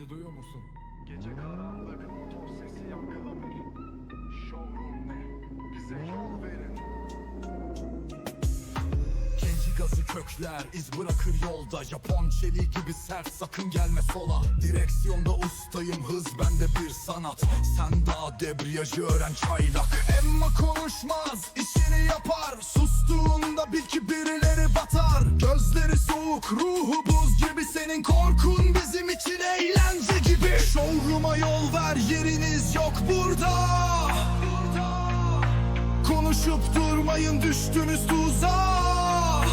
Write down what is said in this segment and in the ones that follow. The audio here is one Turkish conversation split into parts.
Bizi duyuyor musun? Gece karanlık, motor sesi yankılanır. Showroom ne? Bize yol verin. Genci gazı kökler iz bırakır yolda Japon çeliği gibi sert sakın gelme sola Direksiyonda ustayım hız bende bir sanat Sen daha debriyajı öğren çaylak Emma konuşmaz işini yapar Sustuğunda bil ki birileri batar Gözleri soğuk ruhu buz gibi Senin korkun bizim için eğlence gibi. Showroom'a yol ver yeriniz yok burada. Konuşup durmayın düştünüz tuzağa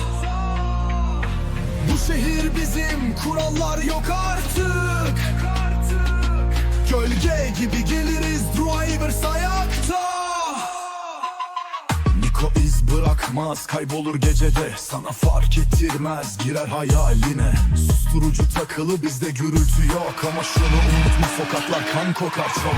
Bu şehir bizim kurallar yok artık. Gölge gibi geliriz Niko iz bırakmaz kaybolur gecede. Sana fark ettirmez girer hayaline. Susturucu takılı bizde gürültü yok. Ama şunu unutma sokaklar kan kokar çok.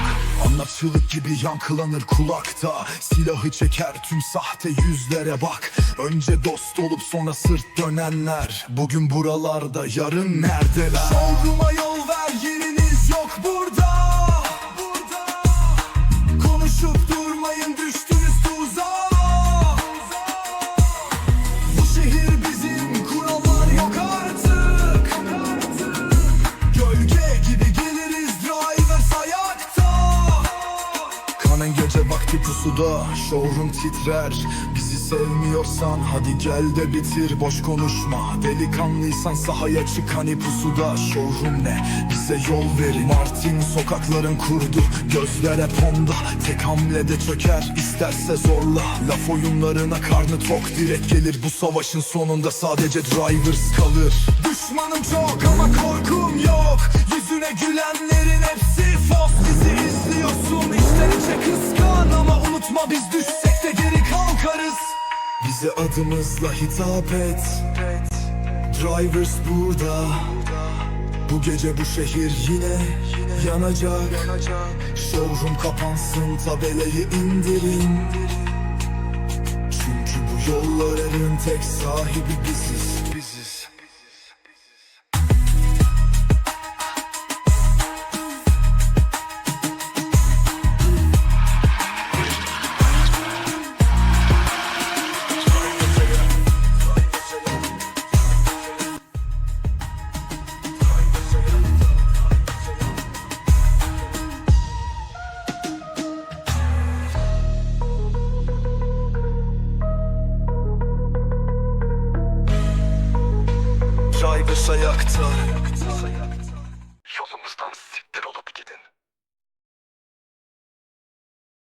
Anlatçılık gibi yankılanır kulakta. Silahı çeker tüm sahte yüzlere bak. Önce dost olup sonra sırt dönenler. Bugün buralarda yarın neredeler? Showroom'a yol pusuda Showroom titrer. Bizi sevmiyorsan hadi gel de bitir. Boş konuşma Delikanlıysan sahaya çık. Hani pusuda Showroom ne? Bize yol verin. Martin sokakların kurdu. Gözler hep onda. Tek hamlede çöker. İsterse zorla. Laf oyunlarına karnı tok. Direkt gelir bu savaşın sonunda. Sadece drivers kalır. Düşmanım çok ama korkum yok. Yüzüne gülenlerin hepsi fos. Bizi izliyorsun. İçten içe kıskan Ama unutma biz düşsek de geri kalkarız. Bize adımızla hitap et. Drivers burada. Bu gece bu şehir yine yanacak. Showroom kapansın tabelayı indirin. Çünkü bu yolların tek sahibi biziz Biziz Drivers ayakta